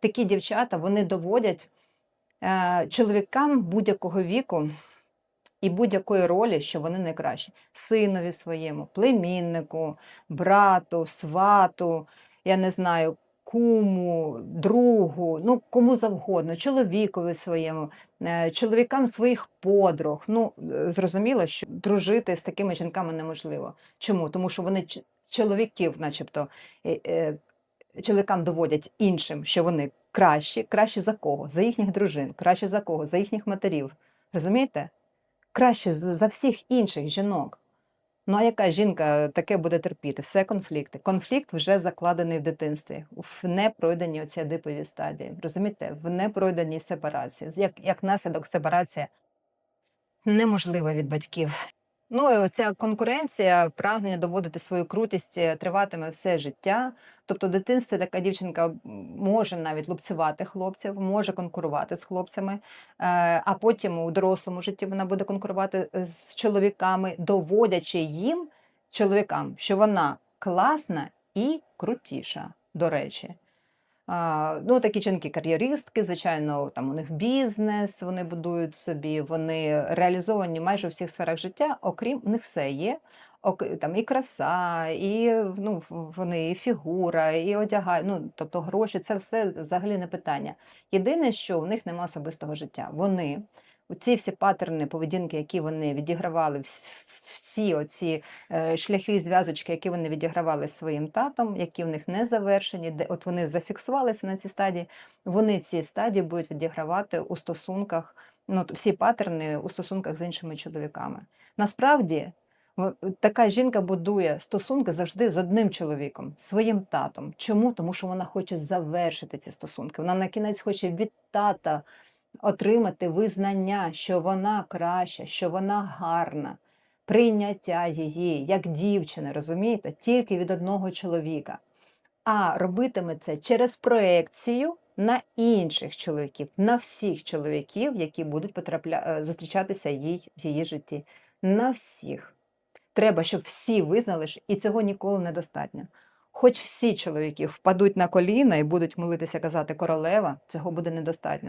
такі дівчата вони доводять е, чоловікам будь-якого віку і будь-якої ролі, що вони найкращі. Синові своєму, племіннику, брату, свату, я не знаю, куму, другу, ну кому завгодно, чоловікові своєму, е, чоловікам своїх подруг. Ну, зрозуміло, що дружити з такими жінками неможливо. Чому? Тому що вони чоловіків, начебто, е, чоловікам доводять іншим, що вони кращі, краще за кого? За їхніх дружин, краще за кого? За їхніх матерів. Розумієте? Краще за всіх інших жінок. Ну а яка жінка таке буде терпіти? Все конфлікти. Конфлікт вже закладений в дитинстві, в непройденій оці адипові стадії. Розумієте? В непройденій сепарації. Як, як наслідок сепарація неможлива від батьків. Ну і оця конкуренція, прагнення доводити свою крутість е, триватиме все життя. Тобто, в дитинстві така дівчинка може навіть лупцювати хлопців, може конкурувати з хлопцями, е, а потім у дорослому житті вона буде конкурувати е, з чоловіками, доводячи їм, чоловікам, що вона класна і крутіша, до речі. Ну, такі жінки-кар'єристки, звичайно, там у них бізнес, вони будують собі, вони реалізовані майже у всіх сферах життя, окрім у них все є. Там і краса, і ну, вони і фігура, і одягають. Ну, тобто гроші, це все взагалі не питання. Єдине, що у них немає особистого життя. Вони, ці всі паттерни поведінки, які вони відігравали, вс- всі оці е, шляхи і зв'язочки, які вони відігравали з своїм татом, які в них не завершені, де от вони зафіксувалися на цій стадії, вони ці стадії будуть відігравати у стосунках, ну, всі паттерни у стосунках з іншими чоловіками. Насправді, така жінка будує стосунки завжди з одним чоловіком, своїм татом. Чому? Тому що вона хоче завершити ці стосунки. Вона на кінець хоче від тата отримати визнання, що вона краща, що вона гарна прийняття її як дівчини, розумієте, тільки від одного чоловіка. А робитиме це через проекцію на інших чоловіків, на всіх чоловіків, які будуть потрапля... е, зустрічатися їй в її житті. На всіх. Треба, щоб всі визнали, що і цього ніколи недостатньо. Хоч всі чоловіки впадуть на коліна і будуть молитися казати королева, цього буде недостатньо.